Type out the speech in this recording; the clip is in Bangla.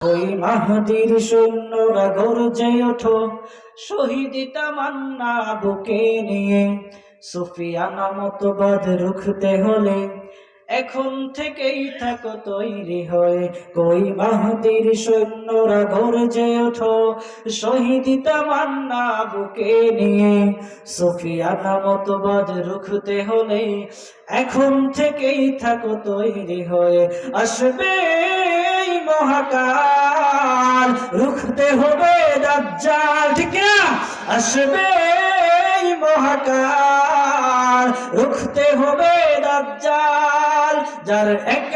ওই মাহাদির সৈন্যরা গর্জে ওঠো। শহীদ তামান্না বুকে নিয়ে সুফিয়ানা মতবাদ রুখতে হলে এখন থেকেই থাকো তৈরি হয়ে। কই মাহাদির সৈন্যরা গর্জে ওঠো। শহীদ তামান্না বুকে নিয়ে সুফিয়ানা মতবাদ রুখতে হলে এখন থেকেই থাকো তৈরি হয়ে। আসবে মহাকাল। রুখতে হবে দাজ্জাল ঠিক না আসবে মহাকাল। রুখতে হবে দাজ্জাল যার এক